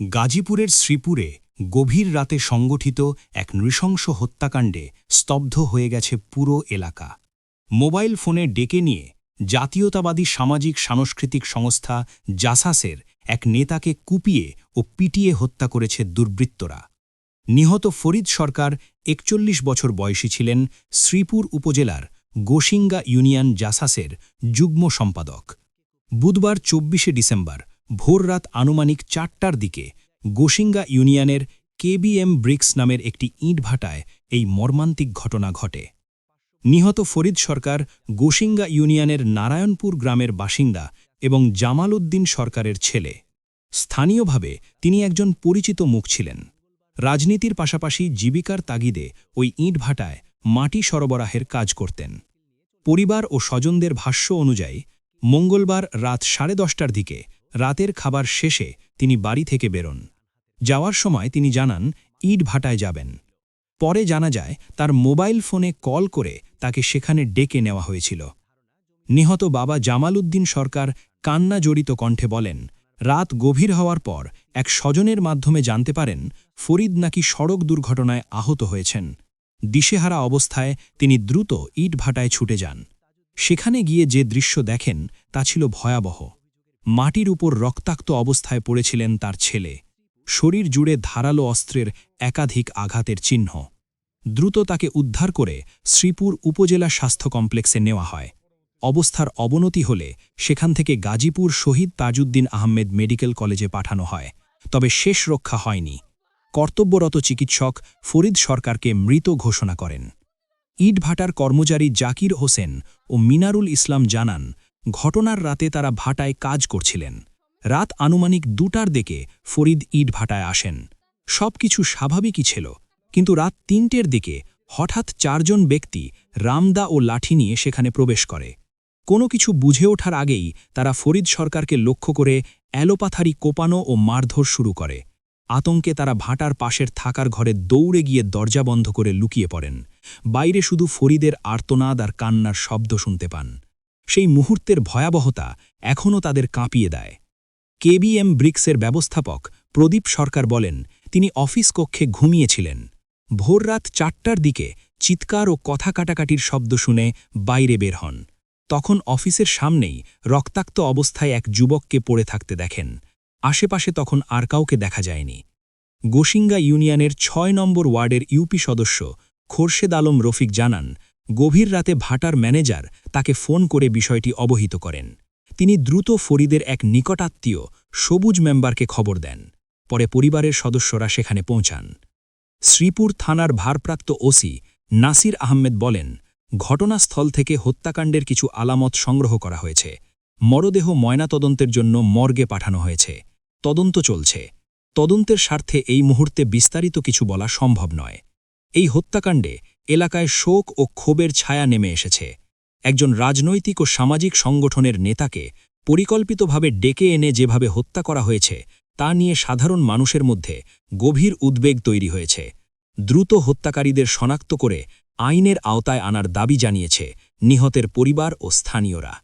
গাজীপুরের শ্রীপুরে গভীর রাতে সংগঠিত এক নৃশংস হত্যাকাণ্ডে স্তব্ধ হয়ে গেছে পুরো এলাকা। মোবাইল ফোনে ডেকে নিয়ে জাতীয়তাবাদী সামাজিক সাংস্কৃতিক সংস্থা জাসাসের এক নেতাকে কুপিয়ে ও পিটিয়ে হত্যা করেছে দুর্বৃত্তরা। নিহত ফরিদ সরকার একচল্লিশ বছর বয়সী ছিলেন শ্রীপুর উপজেলার গোসিঙ্গা ইউনিয়ন জাসাসের যুগ্ম সম্পাদক। বুধবার চব্বিশে ডিসেম্বর ভোররাত আনুমানিক চারটার দিকে গোসিঙ্গা ইউনিয়নের কেবিএম ব্রিক্স নামের একটি ইটভাটায় এই মর্মান্তিক ঘটনা ঘটে। নিহত ফরিদ সরকার গোসিঙ্গা ইউনিয়নের নারায়ণপুর গ্রামের বাসিন্দা এবং জামাল উদ্দিন সরকারের ছেলে। স্থানীয়ভাবে তিনি একজন পরিচিত মুখ ছিলেন। রাজনীতির পাশাপাশি জীবিকার তাগিদে ওই ইটভাটায় মাটি সরবরাহের কাজ করতেন। পরিবার ও স্বজনদের ভাষ্য অনুযায়ী, মঙ্গলবার রাত সাড়ে দশটার দিকে রাতের খাবার শেষে তিনি বাড়ি থেকে বেরোন। যাওয়ার সময় তিনি জানান, ইট ভাটায় যাবেন। পরে জানা যায়, তার মোবাইল ফোনে কল করে তাকে সেখানে ডেকে নেওয়া হয়েছিল। নিহত বাবা জামাল উদ্দিন সরকার কান্না জড়িত কণ্ঠে বলেন, রাত গভীর হওয়ার পর এক স্বজনের মাধ্যমে জানতে পারেন, ফরিদ নাকি সড়ক দুর্ঘটনায় আহত হয়েছেন। দিশেহারা অবস্থায় তিনি দ্রুত ইট ভাটায় ছুটে যান। সেখানে গিয়ে যে দৃশ্য দেখেন, তা ছিল ভয়াবহ। মাটির উপর রক্তাক্ত অবস্থায় পড়েছিলেন তার ছেলে। শরীর জুড়ে ধারালো অস্ত্রের একাধিক আঘাতের চিহ্ন। দ্রুত তাকে উদ্ধার করে শ্রীপুর উপজেলা স্বাস্থ্য কমপ্লেক্সে নেওয়া হয়। অবস্থার অবনতি হলে সেখান থেকে গাজীপুর শহীদ তাজউদ্দিন আহমেদ মেডিকেল কলেজে পাঠানো হয়। তবে শেষ রক্ষা হয়নি। কর্তব্যরত চিকিৎসক ফরিদ সরকারকে মৃত ঘোষণা করেন। ইটভাটার কর্মচারী জাকির হোসেন ও মিনারুল ইসলাম জানান ঘটনার রাতে তারা ভাটায় কাজ করছিলেন। রাত আনুমানিক দুটার দিকে ফরিদ ইট ভাটায় আসেন। সব কিছু স্বাভাবিকই ছিল, কিন্তু রাত তিনটের দিকে হঠাৎ চারজন ব্যক্তি রামদা ও লাঠি নিয়ে সেখানে প্রবেশ করে। কোনো কিছু বুঝে ওঠার আগেই তারা ফরিদ সরকারকে লক্ষ্য করে অ্যালোপাথারি কোপানো ও মারধর শুরু করে। আতঙ্কে তারা ভাটার পাশের থাকার ঘরে দৌড়ে গিয়ে দরজা বন্ধ করে লুকিয়ে পড়েন। বাইরে শুধু ফরিদের আর্তনাদ আর কান্নার শব্দ শুনতে পান। সেই মুহূর্তের ভয়াবহতা এখনও তাদের কাঁপিয়ে দেয়। কেবিএম ব্রিক্সের ব্যবস্থাপক প্রদীপ সরকার বলেন, তিনি অফিস কক্ষে ঘুমিয়েছিলেন। ভোররাত চারটার দিকে চিৎকার ও কথা কাটাকাটির শব্দ শুনে বাইরে বের হন। তখন অফিসের সামনেই রক্তাক্ত অবস্থায় এক যুবককে পড়ে থাকতে দেখেন। আশেপাশে তখন আর কাউকে দেখা যায়নি। গোসিঙ্গা ইউনিয়নের ছয় নম্বর ওয়ার্ডের ইউপি সদস্য খোরশেদ আলম রফিক জানান গভীর রাতে ভাটার ম্যানেজার তাকে ফোন করে বিষয়টি অবহিত করেন। তিনি দ্রুত ফরিদের এক নিকটাত্মীয়, সবুজ মেম্বারকে খবর দেন। পরে পরিবারের সদস্যরা সেখানে পৌঁছান। শ্রীপুর থানার ভারপ্রাপ্ত ওসি নাসির আহমেদ বলেন, ঘটনাস্থল থেকে হত্যাকাণ্ডের কিছু আলামত সংগ্রহ করা হয়েছে। মরদেহ ময়নাতদন্তের জন্য মর্গে পাঠানো হয়েছে। তদন্ত চলছে। তদন্তের স্বার্থে এই মুহূর্তে বিস্তারিত কিছু বলা সম্ভব নয়। এই হত্যাকাণ্ডে এলাকায় শোক ও ক্ষোভের ছায়া নেমে এসেছে। একজন রাজনৈতিক ও সামাজিক সংগঠনের নেতাকে পরিকল্পিতভাবে ডেকে এনে যেভাবে হত্যা করা হয়েছে, তা নিয়ে সাধারণ মানুষের মধ্যে গভীর উদ্বেগ তৈরি হয়েছে। দ্রুত হত্যাকারীদের শনাক্ত করে আইনের আওতায় আনার দাবি জানিয়েছে নিহতের পরিবার ও স্থানীয়রা।